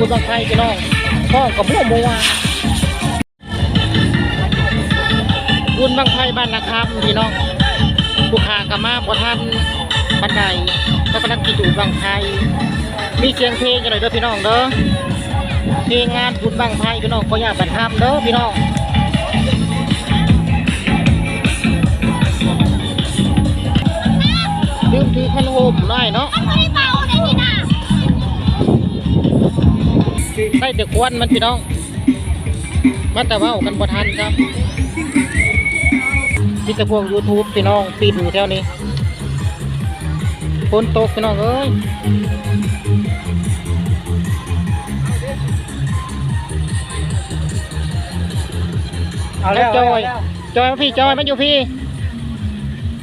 บุญบางไฟพี่น้องพ่อกับมั่วมัวบุญบางไฟบ้านนะครับพี่น้องลูกค้ากมาบ่ทันบันไดก็กำลังกินอูบางไฟมีเสียงเพลงกันหน่อยเด้อพี่น้องเด้อเพลงงานบุญบางไฟพี่น้องก็อยากบันทับเด้อพี่น้องดื่มทีขนมหน่อยเนาะ ได้แต่ควันมันพี่น้อง มาแต่ว่ากันบ่ทันครับมีแต่พวก YouTube พี่น้องปิดอยู่แถวนี้ฝนตกพี่น้องเอ้ยเอาแล้วจอย จอยมาพี่จอยมาอยู่พี่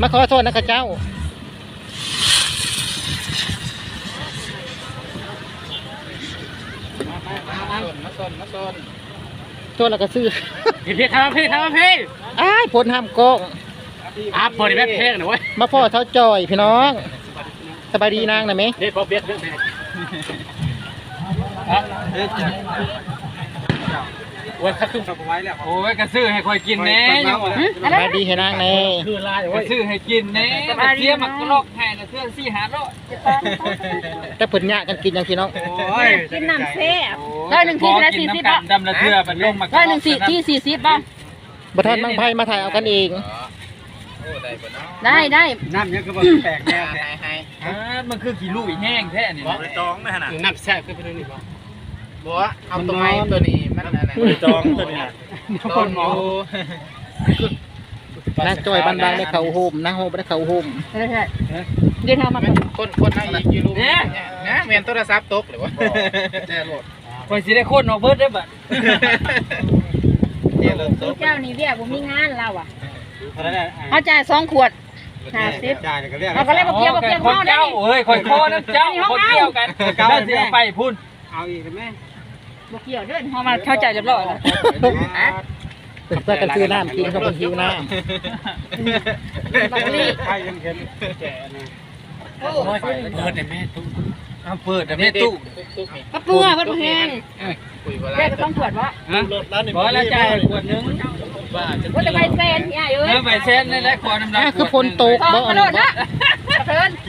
มาขอโทษนะข้าเจ้า มา สนมาสนโทษแล้วก็ซื้อพี่พี่ทำพี่ทำพี่อ้ายผลห้ามกล้องอาเปิดแบ็คเพลงหน่อยเว้ยมาพ่อเท้าจอยพี่น้องสบายดีนางนะไหมเด็ดพอเบียดเรื่องเพลง โอ้ยข้าขึ้นกับไว้แล้วโอ้ยกระซื้อให้คอยกินแน่ยังวะสบายดีให้นางแน่คือลายกเว้ระยซื้อให้กินแน่มาเสียมักกะลอกให้นะเสื้อสี่หาโลแต่เพิ่นยะกันกินอย่างพี่น้องโอ้ยกินน้ำแซ่บร้อยหนึ่งที่ละสี่สิบบาทดำละเทือเป็นลงมาร้อยหนึ่งสี่ที่สี่สิบบ้างบ่ทันบางไพ่มาถ่ายเอากันเองได้ได้น้ำยังคือแบบแปลกแนวอ่ามันคือกี่ลูกอีแห้งแท้นี่นะจองไม่ขนาดน้ำแซ่บขึ้นไปเลยนี่บ่บอ กว่าเอาตัวไม้ตัวนี้มันอะไรจองตัวนี้นะคนหมอนางจอยบานบางได้เขาโฮมนางโฮมบ่ได้เขาโฮมได้ใช่เดี๋ยวทำมาคนคนนั่งอีกอยู่รูปเนี่ยนะเมียนโทรศัพท์ตกหรือวะแจ้โหลดคอยสิได้โคตรนอกเบิร์ดได้บัดเดี๋ยวเริ่มตกเจ้านี่เบี้ยผมมีงานเราอะเพราะฉะนั้นเขาจ่ายสองขวดห้าสิบจ่ายก็เรียกเอาก็เลยบอกเกี่ยวบอกเกี่ยวคนเมาได้เจ้าเอ้ยคอยโคน้ำเจ้าคนเกี่ยวกันได้สิเอาไปพุ่นเอาอีกไหม บอกเกี่ยวเด้อเขามาเข้าใจเรียบร้อยแล้วเพิ่นเพื่อกันซื้อน้ำกินเขาเพิ่นหิวน้บักลี่ใครยังเห็นแก่นะโอ้เปิดแต่แม่ตู้เอาเปิดแต่แม่ตู้ตุกนี่กระเปื่อยเพิ่นแห้งคุยว่าไรเด็กก็ต้องขวดวะฮะบอกแล้วจ่ายขวดนึงว่าจะไปเซนที่อ้ายเอ้เอยอใบเส้นนี่แหละขอน้ำำลาอะยคือฝนตกทองบ่กอัระนโดนี้ดนะ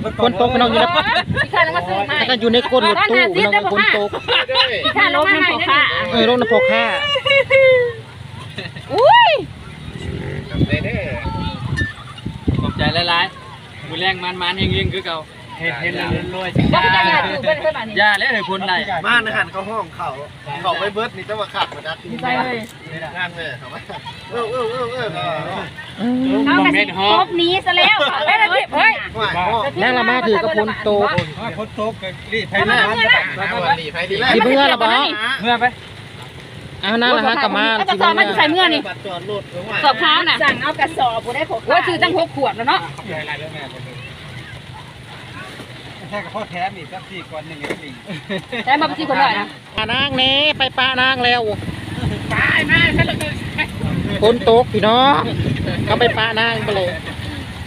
เพิ่นฝนตกพี่น้องอยู่ในพี่ข้าแล้วมาซื้อใหม่แล้วก็อยู่ในก้นรถตู้พี่น้องฝนตกพี่ข้าลงน้ำพอค่าเออลงน้ำพอค่าอุ้ยเด้เด้ขอบใจหลายๆมือแรงมันมันๆเฮงๆคือเก่า เห็นเห็นรวยว่าจะอยากถือเพิ่นเพิ่นแบบนี้ย่าแล้วให้คนได้มาในหันเขาห้องเขาเขาไปเบิร์ดนี่ต้องมาขับมาดักใช่เลยงานเลยเขาว่าเออเออเออเอออืมเขากระสิครบนี้ซะแล้วเฮ้ยเฮ้ยเฮ้ยนั่งละมาถือกับฝนตกคนตกกันรีดไทไปยมานะเมื่อนะมาวันนี้ไปดีสิเมื่อละบ่เมื่อไปเอานั่งละหากลับมาเอากระสอบมาจะใส่เมื่อนี่บัตรจอดรถสอบเท้าน่ะสั่งเอากระสอบกูได้ผมว่าซื้อตั้งหกขวดแล้วเนาะ แค่กับพ่อแถมอีกสักสี่ก่อนหนึ่งเองได้มาเป็นสี่คนเลยนะปานางเน่ไปปานางแล้วตายมาฝนตกพี่น้องก็ไปปานางไปเลย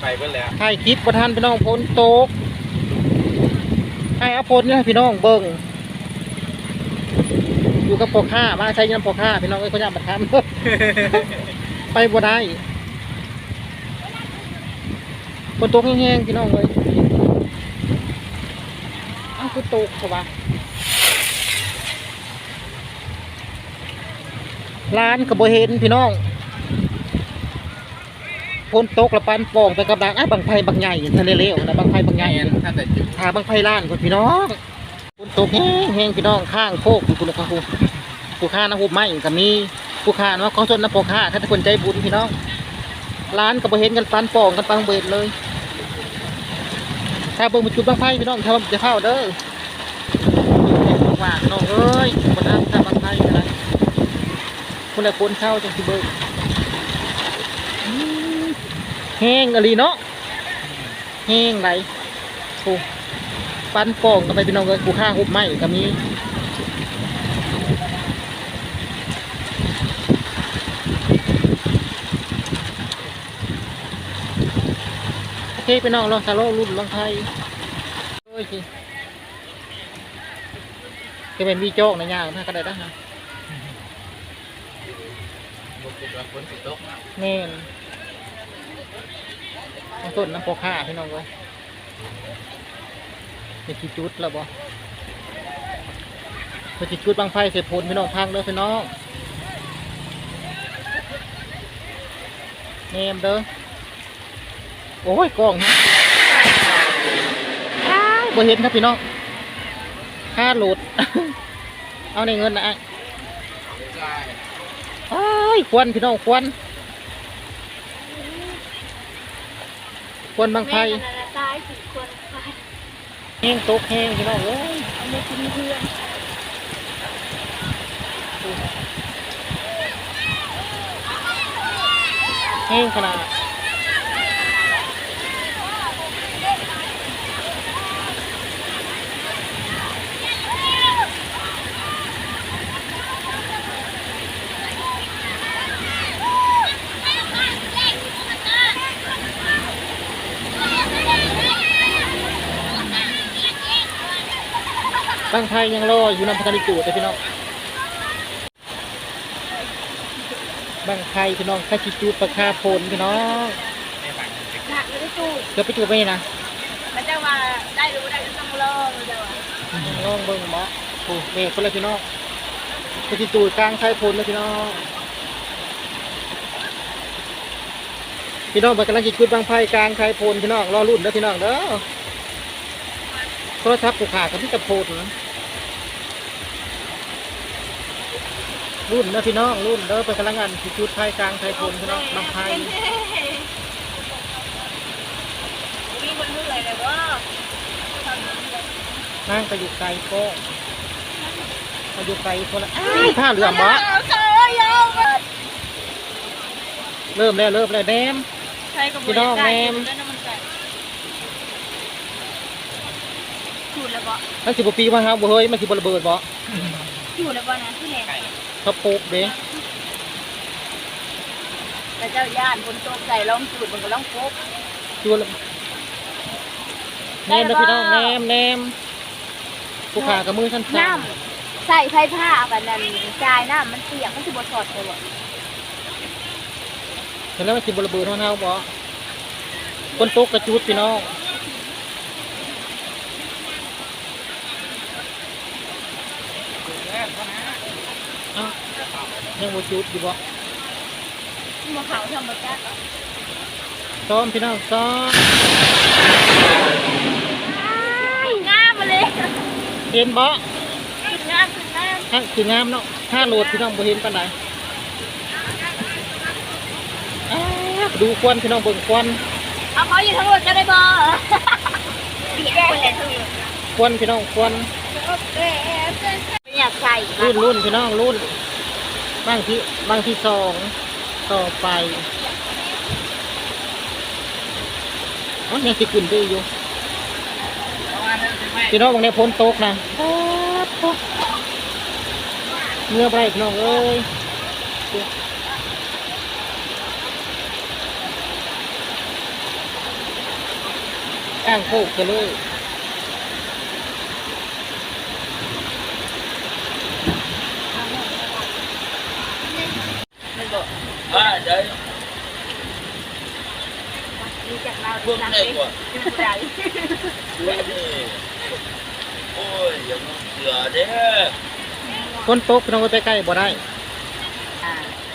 ไปเบิร์ดแล้วถ่ายคลิปประทานพี่น้องฝนตกให้เอาฝนนี่ให้พี่น้องเบิ่งอยู่กับปอค่ามาใช้ยันปอค่าพี่น้องเอ้ยเขาอยากมาทำไปบ่ได้ฝนตกแห้งๆพี่น้องเลยเอ้า คือตกเขาว่าร้านกับโบเห็นพี่น้องฝนตกละปันป่องไปกับดังอ้บางไผ่บางใหญ่ทะเลเลวนะบางไผ่บางใหญ่นะถ้าแต่หาบางไผ่ล้านคุณพี่น้องฝนตกแห้งแห้งพี่น้องข้างโคกอยู่คุณนะครับคุณผู้ค้านะหุบไม้ก็มีผู้ค้านะของสนน้ำปอค้าถ้าทุกคนใจบุญพี่น้องร้านก็บ่เห็นกันปันป่องกันปังเบิดเลย ถ้าเบิ่งมาจุดบางไฟพี่น้องถ้าจะเข้าเด้อฝานน้องเอ้ยบ่ทำถ้าบางไฟนะคนละคนเข้าจังสิเบิ่งอืมแห้งอะไรเนาะแห้งไหลโอ้ปันป่องกันไปพี่น้องเอ้ยกูฆ่าหุบไม้ก็มีโอเค พี่น้องลองซาโลรุ่นลองไทยโอ้ยสิจะเป็นวีโจ๊กในยางถ้าก็ได้ได้ฮะบุกว่าฝนตกนะแม่นมาต้นน้ำโปกข้าพี่น้องเลยเป็นกี่จุดแล้วบ่เป็นกี่จุดบางไฟเสียผลพี่น้องพังเด้อพี่น้องเนมเด้อ โอ้ยกล้องฮะอ้ายบ่เห็นครับพี่น้องค่าโหลดเอาในเงินนะไอ้ใช่อ้ายควันพี่น้องควันควันบางไฟตายสี่คนไปแห้งตกแห้งพี่น้องเอ้ยเอาไม่กินเพื่อนแห้งขนาด บางไฟยังรออยู่น้ำพัทนิจูดเลยพี่น้องบางไฟพี่น้องข้าจิจูดประคาโพนพี่น้องในบ้านมันเป็นหนักเลยตู้เดี๋ยวไปจูดไปนี่นะมันจะว่าได้รู้ได้ต้องรอมันจะว่าลองเบิ่งหมอโอ้เมฆคนเลยพี่น้องไปที่ตูดกลางชายพลเลยพี่น้องพี่น้องบักกำลังจิตจุดบางไฟกลางชายพลพี่น้องรอรุ่นเด้อพี่น้องเด้อโทรศัพท์กูขาดกับพี่ตะโพดนะ รุ่นเด้อพี่น้องรุ่นเด้อไปกำลังงานจิตจุดไฟกลางชายพลพี่น้องบางไฟมีคนพูดอะไรเลยว่านั่งไปอยู่ไกลก็ไปอยู่ไกลคนละอ้ายผ้าเหลืองบ่เจอยาวเริ่มแล้วเริ่มแล้วแนมใช่ก็พี่น้องแม่มจูดแล้วบ่มันสิบปีมาครับบ่เฮ้ยมันสิบระเบิดบ่จูดแล้วบ่นะที่แหลก กระปุกเด้แต่เจ้าย่านคนโตใจลองจูดมันก็ลองพบชวนแนมนะพี่น้องแนมแนมผู้ขากับมือสั้นน้ำใส่ไฟผ้าแบบนั้นจายน้ำมันเปียกมันสิบ่สอดตัวเห็นแล้วมันสิบระเบิดเท่าเท่าบ่คนตกกระจุดพี่น้องเอ้า ยังบ่จุดอยู่บ่มัเขาทำมาจ้าซ้อมพี่น้องซ้อมงามมาเลยเห็นบ่งามคืองามถ้าคืองามเนาะถ้าโหลดพี่น้องบ่เห็นปานใดอ้าวดูควันพี่น้องเบิ่งควันเอาเขาอยู่ทั้งหมดก็ได้บ่เปียกไปเลยทั้งหมดควันพี่น้องควันไม่อยากใส่รุ่นรุ่นพี่น้องรุ่น บางที่บางที่สองต่อไปอ๋อยังสิขึ้นไปอยู่ประมาณนั้นใช่ไหมพี่น้องบางในพ้นตกนะเมื่อไรพี่น้องเอ้ยอ้างโคกกันเลย ว่าเดี๋ยว มีจากเรา พวกเด็กว่ะใจดูดิโอ้ยอย่ามาเสือเด้อพ้นตกพี่น้องไปใกล้บ่ได้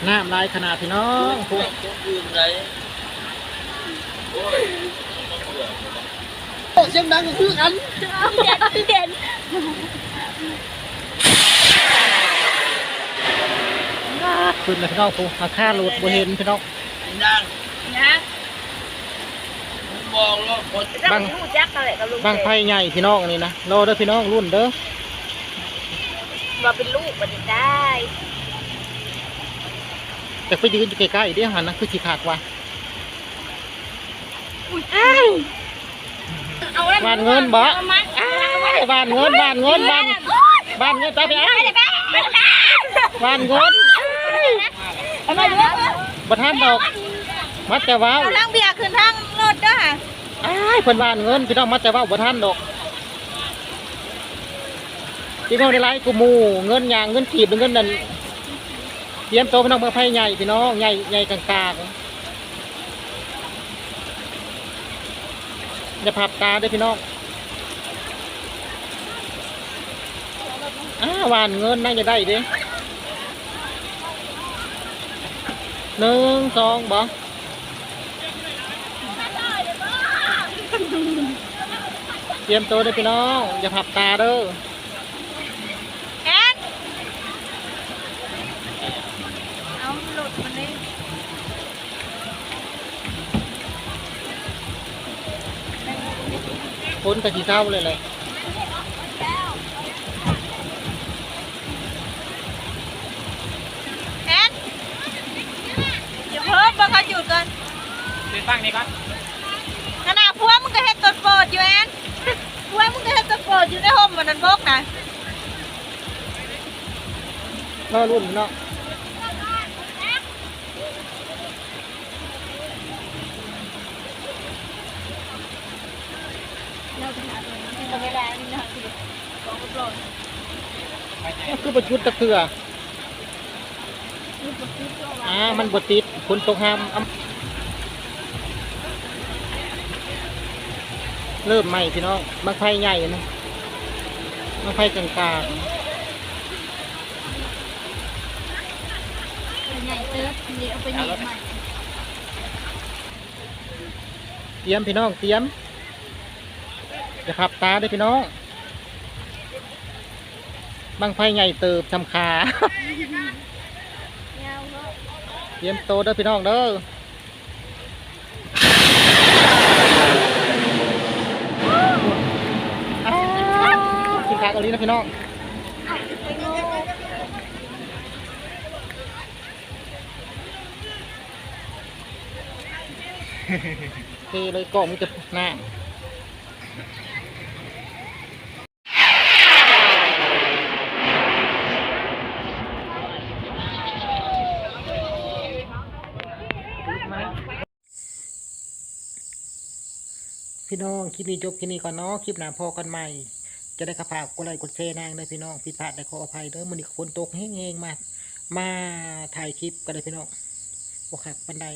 น้ำลายขนาดพี่น้องพวกต้องยืนไหนโอ้ยเสือเสียงดังก็คือกันเด่นขึ้นเลยพี่น้องกูหาค่าโหลดบ่เห็นพี่น้องนั่งนะ องแล้วคนจะมีหูจักอะไรกับลุงบางไฟใหญ่พี่น้องอันนี้นะรอเด้อพี่น้องรุ่นเด้อว่าเป็นลูกมันได้แต่ไปยืนอยู่ใกล้ๆเดี๋ยวหันนะคือสิขาดว่ะเอาบ้านเงินบ่อ้ายบ้านเงินบ้านเงินบ้านบ้านเงินตาไปอ้ายบ้านเงินอ้ายทำไมเยอะบ่ทันดอกมัดแต่ว้าวกำลังเบีย อ้ายเพิ่นบ้านเงินพี่น้องมัดแต่ว้าบ่ทันดอกพี่น้องได้ไลค์กูมูเงินยางเงินขีบเงินนั่นเตรียมโตพี่น้องเมื่อไพ่ใหญ่พี่น้องใหญ่ใหญ่กลางๆอย่าพับตาเด้วยพี่น้องอ้าวานเงินน่าจะได้ด้หนึ่งสองบ่ เตรียมตัวเด้วยพี่น้อง อย่าพับตาเด้อแอนเอาหลุดมันเลยพ้นกะทิเท่าเลยเลยแอนอย่าเพิ่มเบิ่งเขาหยุดก่อนเดินฟังนี่ก่อน ขนาดพวกมึงก็เฮ็ดตดโปรดอยู่แอนพวกมึงก็เฮ็ดตดโปรดอยู่ในห้องมันนั่นบกนะรอรุ่นพี่น้องเราจะหาตัวนี้เราไม่ได้นี่นะคือของโปรดก็คือประจุดตะเคืออ่ามันบดติดฝนตกห้าม เริ่มใหม่พี่น้องบางไฟใหญ่นะบางไฟกลางใหญ่เติบเดี๋ยวเอาไปหนีใหม่เตรียมพี่น้องเตรียมอย่าขับตาเด้พี่น้องบางไฟใหญ่เติบทำขาเตรียมโตเด้อพี่น้องเด้อ กินขาเกาหลีนะพี่น้องไปโง่เทเลยกล่องมันจะหน้าพี่น้อง คลิปนี้จบคลิปนี้ก่อนเนาะ คลิปหน้าพอกันใหม่ จะได้กระพากกดไลค์กดแชร์นางได้พี่น้องผิดพลาดได้ขออภัยเด้อมันนี่ฝนตกแห้งๆมา มาถ่ายคลิปกันเลยพี่น้องโอเคบันได